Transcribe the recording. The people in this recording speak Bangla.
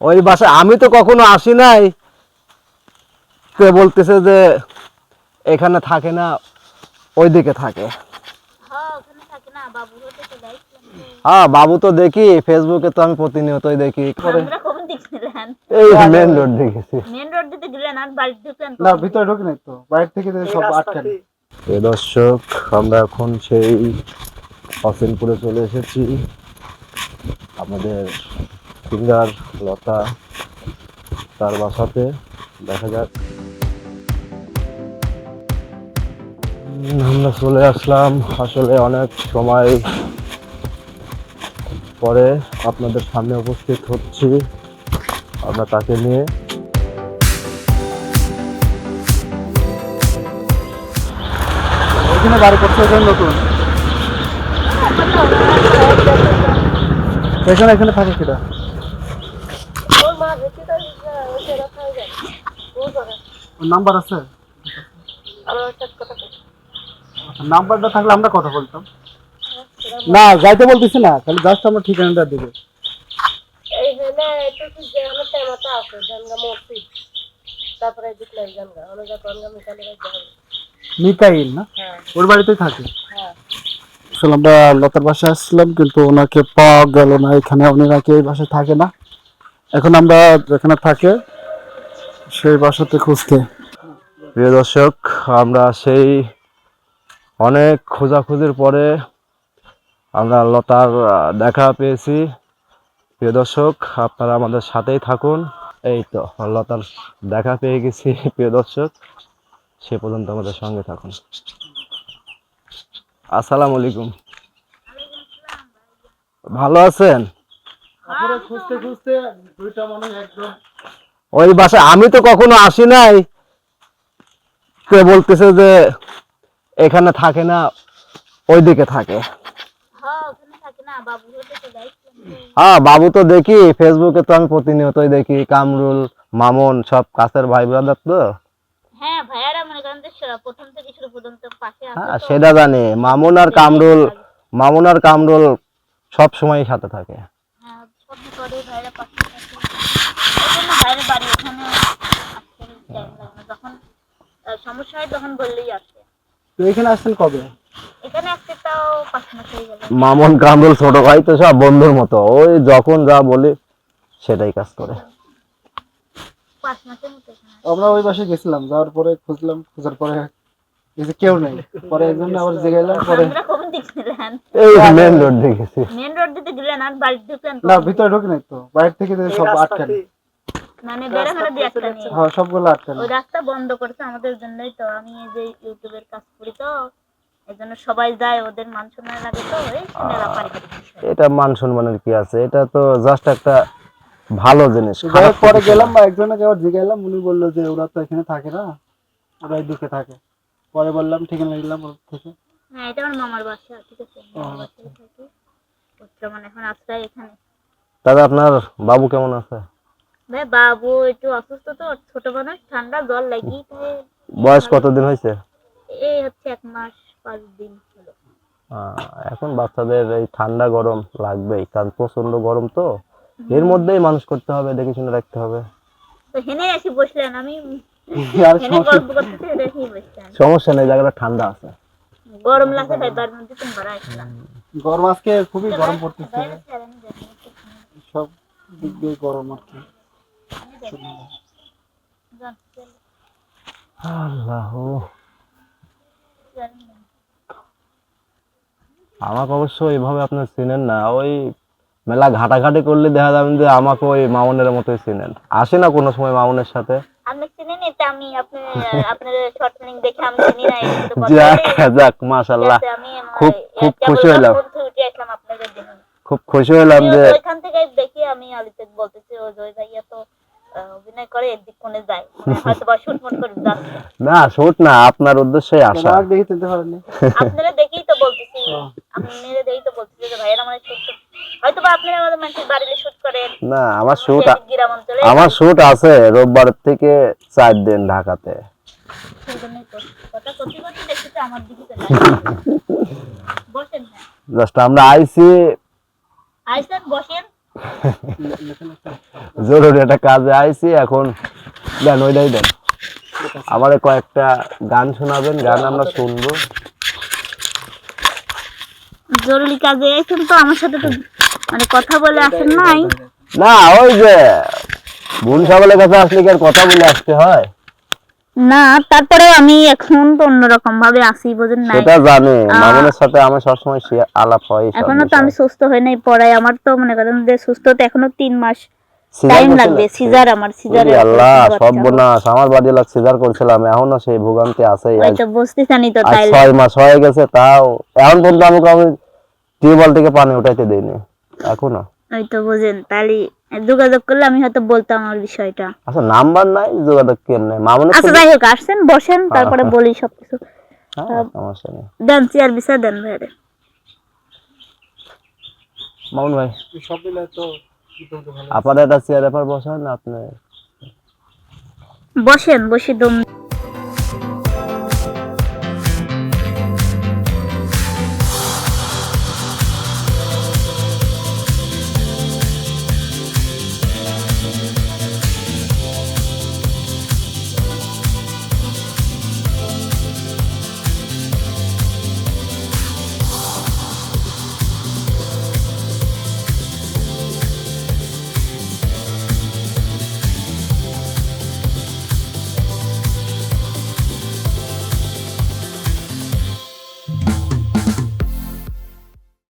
ওই বাসায় আমি তো কখনো আসি নাই। কে বলতেছে যে এখানে থাকে না ওইদিকে থাকে। হ্যাঁ থাকে বাবু হতে চলে আসলাম হ্যাঁ বাবু তো দেখি ফেসবুকে তো আমি প্রতিনিয়তই দেখি দেখছিলেন? এই মেন রোড দেখেছি। মেন রোড দিতে গেলেন আর বাড়ি ঢুকলেন না ভিতরে ঢুকি তো বাইরে থেকে সব আটকানি। এ দর্শক আমরা এখন সেই হসেনপুরে চলে এসেছি। আমাদের সিঙ্গার লতা, তার বাসাতে, দেখা যাক। আমরা চলে আসলাম আসলে অনেক সময় পরে আপনাদের সামনে উপস্থিত হচ্ছি আমরা তাকে নিয়ে। ওইখানে বাড়ি ওখানে নতুন? এখানে এখানে থাকে কিটা নাম্বার আছে? নাম্বারটা থাকলে আমরা কথা বলতাম। না যাইতে বলতেছি না খালি জাস্ট আমরা ঠিকানাটা দিবে। মিকাইল না? হ্যাঁ। ওর বাড়িতেই থাকে? হ্যাঁ। আসলে আমরা লতার বাসায় আসছিলাম কিন্তু ওনাকে পাওয়া গেল না এখানে উনি নাকি এই বাসায় থাকে না। এখন আমরা যেখানে থাকে সেই বাসাতে খুঁজতে। প্রিয় দর্শক আমরা সেই অনেক খোঁজাখুঁজির পরে আমরা লতার দেখা পেয়েছি। প্রিয় দর্শক আপনারা আমাদের সাথেই থাকুন। এই তো লতার দেখা পেয়ে গেছি প্রিয় দর্শক। সে পর্যন্ত আমাদের সঙ্গে থাকুন। আসসালামু আলাইকুম। ভালো আছেন? খুঁজতে খুঁজতে দুইটা মানুষ একদম ওই বাসায় আমি তো কখনো আসি নাই। কে বলতেছে যে এখানে থাকে না ওইদিকে থাকে। হ্যাঁ থাকে আসলাম হ্যাঁ বাবু তো দেখি ফেসবুকে তো আমি প্রতিনিয়তই দেখি কামরুল মামুন সব কাছের ভাই ব্রাদার তো। হ্যাঁ হ্যাঁ তো। সেটা জানি। মামুন আর কামরুল মামুন আর কামরুল সব সময় সাথে থাকে হ্যাঁ সব করে ভাইয়ারা পাশে থাকে ওখানে বাইরে বাড়ি ওখানে আসতে টাইম লাগে না যখন আহ, সমস্যা হয় তখন বললেই আসে। তো এখানে আসছেন কবে? এখানে আসতে তাও পাঁচ মাস হয়ে গেল। মামুন কামরুল ছোট ভাই তো সব বন্ধুর মতো ওই যখন যা বলি সেটাই কাজ করে। পাঁচ মাসের মতো এখানে আমরা ওই বাসায় গেছিলাম যাওয়ার পরে খুঁজলাম খোঁজার পরে এই যে কেউ নেই। পরে একজন আবার পরে আমরা কখন দেখছিলেন? এই মেন রোড দেখেছি মেন রোড দিতে গেলেন আর বাড়ি ঢুকলেন না ভিতরে ঢুকি নাই তো বাইরে থেকে তো সব আটকানি। মানে দিয়ে একটা নিয়ে হ্যাঁ সবগুলো আটকানি ওই রাস্তা বন্ধ করছে আমাদের জন্যই তো। আমি এই যে ইউটিউবের কাজ করি তো এই জন্য সবাই যায় ওদের মান সম্মান লাগে তো এই পারিবারিক এটা মান সম্মানের কি আছে? এটা তো জাস্ট একটা ভালো জিনিস পরে গেলাম বা একজনকে আবার জিগাইলাম উনি বলল যে ওরা তো এখানে থাকে না ওরা এইদিকে থাকে। পরে বললাম ঠিকানা নিলাম ওর থেকে। হ্যাঁ এটা আমার মামার বাসা ঠিক আছে মামার বাসায় থাকি। বর্তমানে এখন আশ্রয় এখানে। দাদা আপনার বাবু কেমন আছে? ভাই বাবু একটু অসুস্থ তো ছোট মানুষ ঠান্ডা জল লাগি বয়স কতদিন হয়েছে? এই হচ্ছে এক মাস পাঁচ দিন হলো। এখন বাচ্চাদের এই ঠান্ডা গরম লাগবেই কারণ প্রচণ্ড গরম তো। এর মধ্যেই মানুষ করতে হবে দেখে শুনে রাখতে হবে। তো হেনে এসে বসলেন আমি আর সমস্যা নেই জায়গাটা ঠান্ডা আছে। গরম মধ্যে তোমরা আসলাম গরম আজকে খুবই গরম পড়তেছে। সব দিক দিয়ে গরম আর কি। আল্লাহ। আমাকে অবশ্য এইভাবে আপনার চিনেন না ওই মেলা ঘাটাঘাটি করলে দেখা যাবেন যে আমাকে ওই মামুনের মতোই চিনেন। আসে না কোনো সময় মামুনের সাথে? আপনি আমি যাক খুব- খুব খুশি হলাম। জন্য খুব খুশি হলাম যে ওইখান থেকে দেখি আমি আলিতে বলতেছি ও জয় ভাইয়া তো অভিনয় করে এদিক কোণে যায়। মানে হয়তো বা শুট মুট করে যাচ্ছে। না শুট না আপনার উদ্দেশ্যে আসা দেখে আপনারা দেখেই তো বলতেছি। আপনারা দেখেই তো বলতেছি যে ভাইয়ের আমার শুট হয়তো বা আপনারা আমাদের মানুষের বাড়িতে শুট করেন। না আমার শুট আমার শুট আছে রোববার থেকে চার দিন ঢাকাতে। জাস্ট আমরা আইসি আইসেন বসেন। জরুরি একটা কাজে আইছি এখন দেন ওইটাই দেন। আমার কয়েকটা গান শোনাবেন গান আমরা শুনব। জরুরি কাজে এসেছেন তো আমার সাথে তো মানে কথা বলে আসেন নাই। না ওই যে বোন সকলের কাছে আসলে কি আর কথা বলে আসতে হয়? না তারপরে আমি এখন তো অন্যরকম ভাবে আসি বোঝেন নাই। সেটা জানি। মামুনের সাথে আমার সবসময় আলাপ হয় এখনও তো আমি সুস্থ হই নাই পড়াই আমার তো মনে করেন যে সুস্থ হতে এখনও তিন মাস টাইম লাগবে। সিজার আমার সিজারে আল্লাহ সব বোনাস। আমার বাড়ি লাগ সিজার করছিলাম এখনও সেই ভোগান্তি আছে ওই তো বুঝতেছানি তো আজ তাইলে। ছয় মাস হয়ে গেছে তাও এখন পর্যন্ত আমাকে আমি টিউবওয়েল থেকে পানি উঠাইতে দিইনি এখনও। ওই তো বুঝেন তাহলে যোগাযোগ করলে আমি হয়তো বলতাম আমার বিষয়টা। আচ্ছা নাম্বার নাই যোগাযোগ কেমনে? মামুন আচ্ছা যাই হোক আসেন বসেন তারপরে বলি সবকিছু। হ্যাঁ, সমস্যা নেই। দেন চেয়ার বিষয় দেন ভাইরে মামুন ভাই। সব মিলে তো আপনাদের একটা চেয়ার ব্যাপার বসেন আপনি বসেন বসে দম